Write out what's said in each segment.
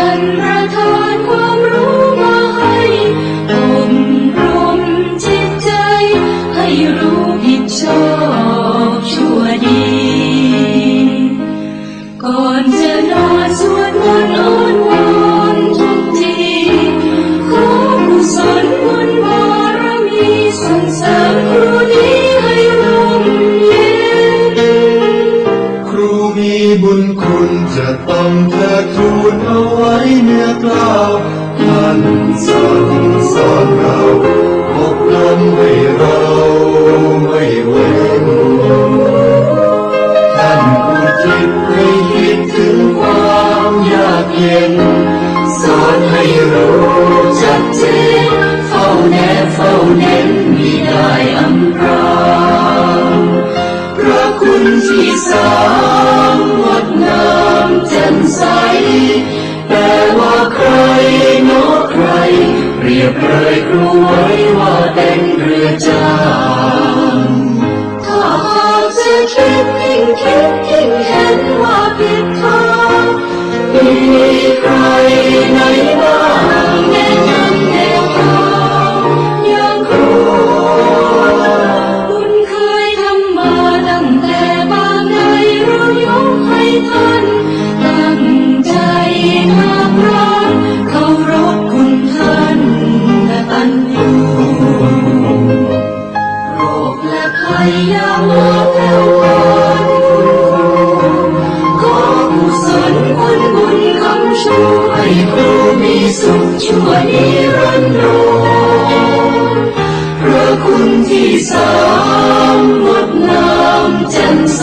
ท่านประทานความรู้มาให้อบรมจิตใจ ให้รู้ผิดชอบชั่วดี ก่อนจะนอนสวดมนต์ บุญคุณจะต้องเทิดทูนเอาไว้เนื้อกล้าวท่านสั่งสอนเราอบรมให้เราไม่เว้นท่านอุทิศให้คิดถึงความยากเย็น สอนให้รู้ชัดเจนเฝ้าแนบเฝ้าเน้นมิได้ ใส แต่ว่าใครโนใคร เรียบเลยครูไว้ว่าเป็นเรือจ้างถ้าหากจะคิดยิ่งคิดยิ่งเห็นว่าผิดทางมีใครไหนบ้า สุขชั่วนิรันดรพระคุณที่สามงดงามแจ่มใส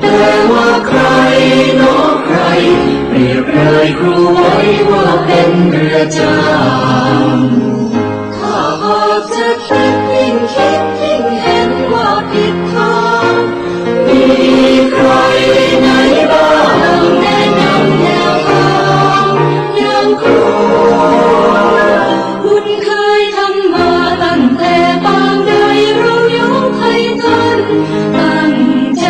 แต่ว่าใครนอะใคร เปรียบเลยครูไว้ว่าเป็นเรือจ้า ครูคุณเคยทำมาตั้งแต่ปางใดเรายกให้ท่านตั้งใจ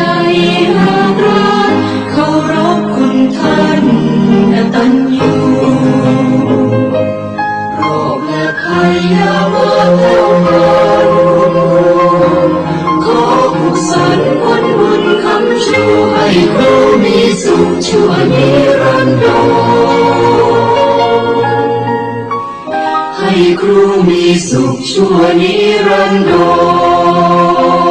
หากร้านเคารพคุณท่านและตันอยู่โรคและภัยอยามาแผ่วพรานคุณครูขอกุศลผลบุญคำชูให้ให้ครูมีสุขชั่วนิรัน มีสุขชั่วนิรันดร